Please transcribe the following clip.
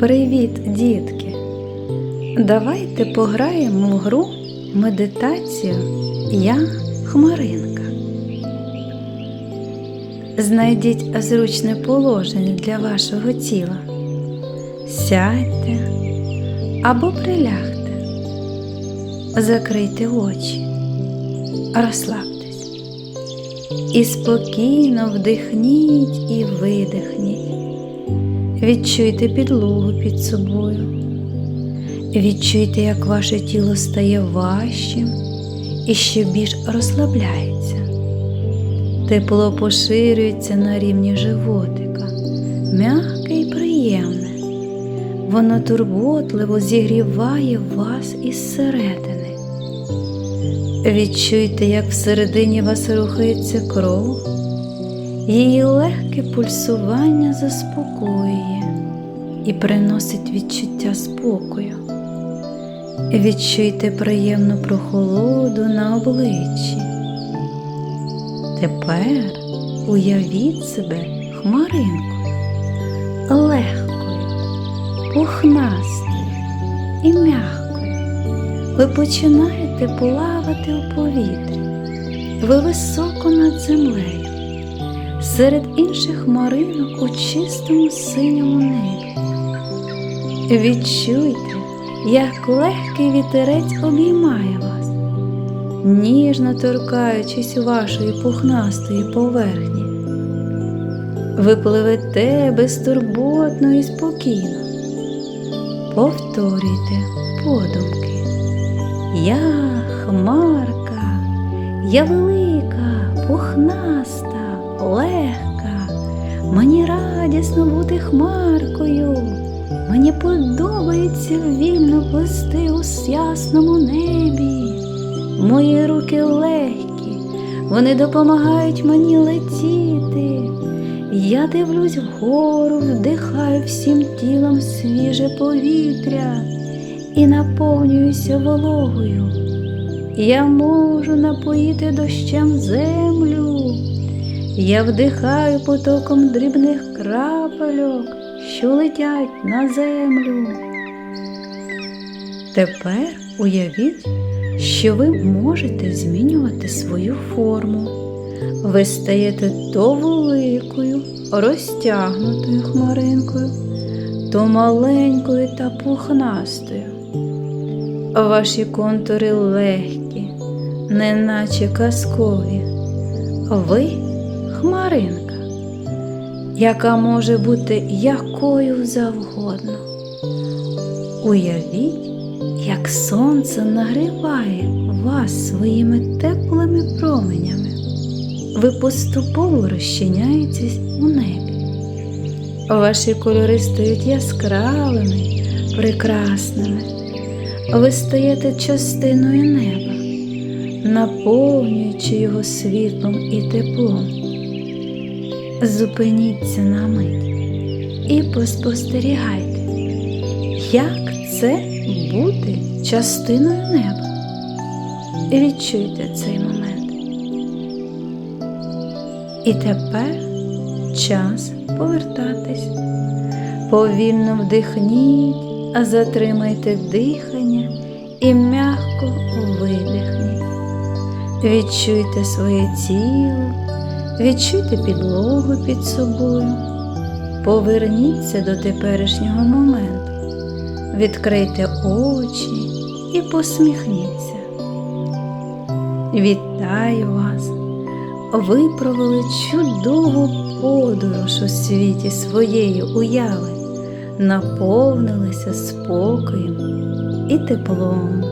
Привіт, дітки! Давайте пограємо в гру медитацію Я Хмаринка. Знайдіть зручне положення для вашого тіла. Сядьте або прилягте, закрийте очі, розслабтесь і спокійно вдихніть і видихніть. Відчуйте підлогу під собою. Відчуйте, як ваше тіло стає важчим і ще більш розслабляється. Тепло поширюється на рівні животика, м'яке і приємне. Воно турботливо зігріває вас із середини. Відчуйте, як всередині вас рухається кров. Її легке пульсування заспокоює і приносить відчуття спокою. Відчуйте приємну прохолоду на обличчі. Тепер уявіть себе хмаринкою, легкою, пухнастою і м'якою. Ви починаєте плавати у повітрі. Ви високо над землею серед інших маринок у чистому синьому небі. Відчуйте, як легкий вітерець обіймає вас, ніжно торкаючись вашої пухнастої поверхні. Ви пливете безтурботно і спокійно. Повторюйте подумки. Я хмарка, я велика, пухнаста, легка. Мені радісно бути хмаркою. Мені подобається вільно плисти у ясному небі. Мої руки легкі, вони допомагають мені летіти. Я дивлюсь вгору, вдихаю всім тілом свіже повітря і наповнююся вологою. Я можу напоїти дощем землю. Я вдихаю потоком дрібних крапельок, що летять на землю. Тепер уявіть, що ви можете змінювати свою форму. Ви стаєте то великою, розтягнутою хмаринкою, то маленькою та пухнастою. Ваші контури легкі, неначе казкові. Ви хмаринка, яка може бути якою завгодно. Уявіть, як сонце нагріває вас своїми теплими променями. Ви поступово розчиняєтесь у небі. Ваші кольори стають яскравими, прекрасними. Ви стаєте частиною неба, наповнюючи його світлом і теплом. Зупиніться на мить і поспостерігайте, як це бути частиною неба. Відчуйте цей момент. І тепер час повертатись. Повільно вдихніть, а затримайте дихання і м'яко видихніть. Відчуйте своє тіло, відчуйте підлогу під собою. Поверніться до теперішнього моменту. Відкрийте очі і посміхніться. Вітаю вас! Ви провели чудову подорож у світі своєї уяви, наповнилися спокоєм і теплом.